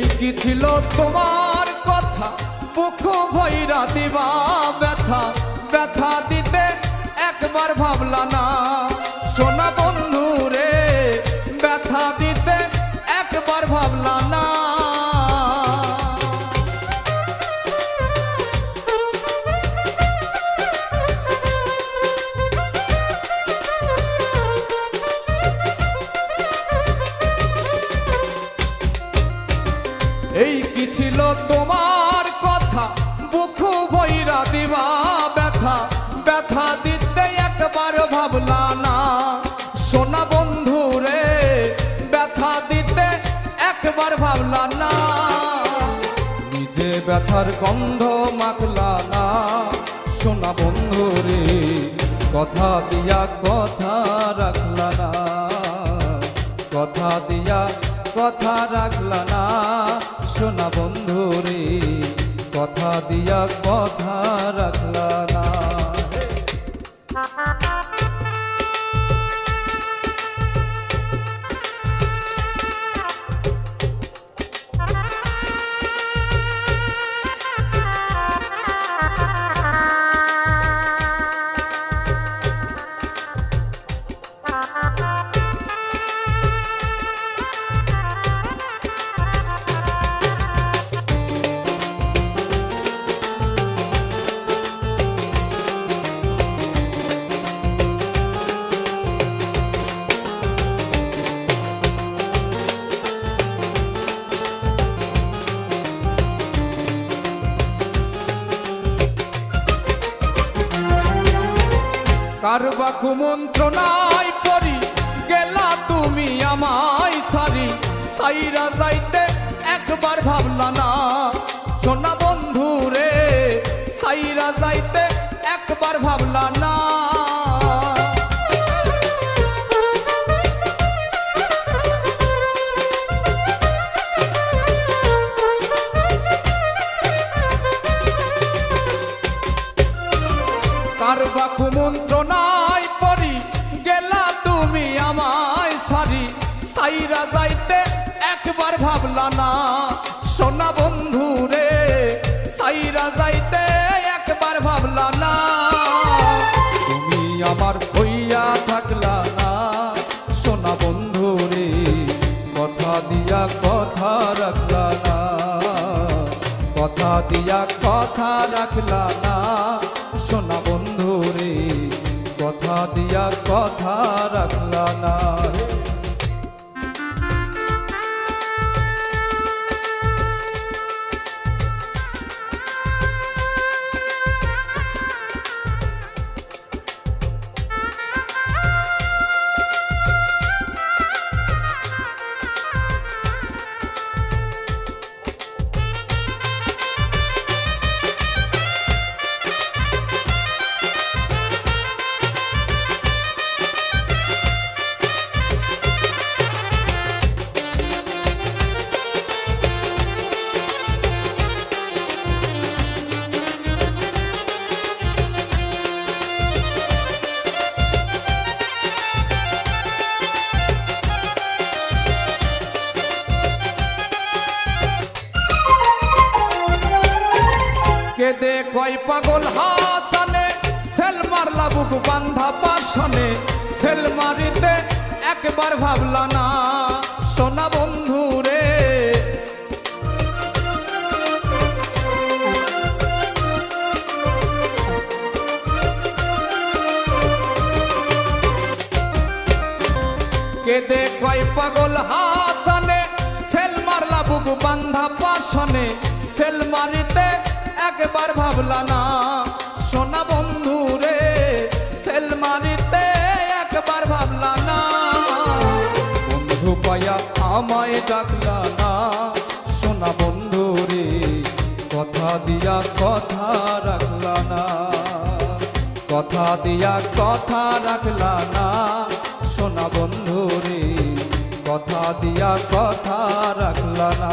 কি ছিল তোমার কথা? মুখ ভৈরা দিবা ব্যথা। ব্যথা দিতে একবার ভাবলা না। তোমার কথা, বুক ভৈরা দিবা ব্যথা ব্যথা দিতে একবার ভাবলা না। সোনা বন্ধু রে, ব্যথা দিতে একবার ভাবলা না। নিজে ব্যথার গন্ধ মাখলা না। সোনা বন্ধু রে, কথা দিয়া কথা রাখলা না। কথা দিয়া কথা রাখলা না। সোনা বন্ধু কথা দিয়া কথা কারবা কুমন্ত্রণায় পড়ি গেলা তুমি আমায় সারি। সাইরা যাইতে একবার ভাবলা না। একবার ভাবলা তুমি আমার থাকলা না। সোনা বন্ধু রে, কথা দিয়া কথা রাখলা না। কথা দিয়া কথা রাখলা না। সোনা বন্ধু রে, কথা দিয়া কথা রাখলা না। কেদে কয় পাগল হাসানে? সেল মারলা বুক বান্ধা পাশনে সেল মারিতে একবার ভাবলা না, সোনা বন্ধু রে। কেদে কয় পাগল হাসানে? সেল মারলা বুক বান্ধা পাশনে সেল মারিতে একবার ভাবলা না, সোনা বন্ধু রে সেল মারিতে একবার ভাবলা না। বন্ধু পায়া আমায় ডাকলা না, সোনা বন্ধু রে, কথা দিয়া কথা রাখলা না। কথা দিয়া কথা রাখলা না, সোনা বন্ধু রে, কথা দিয়া কথা রাখলা না।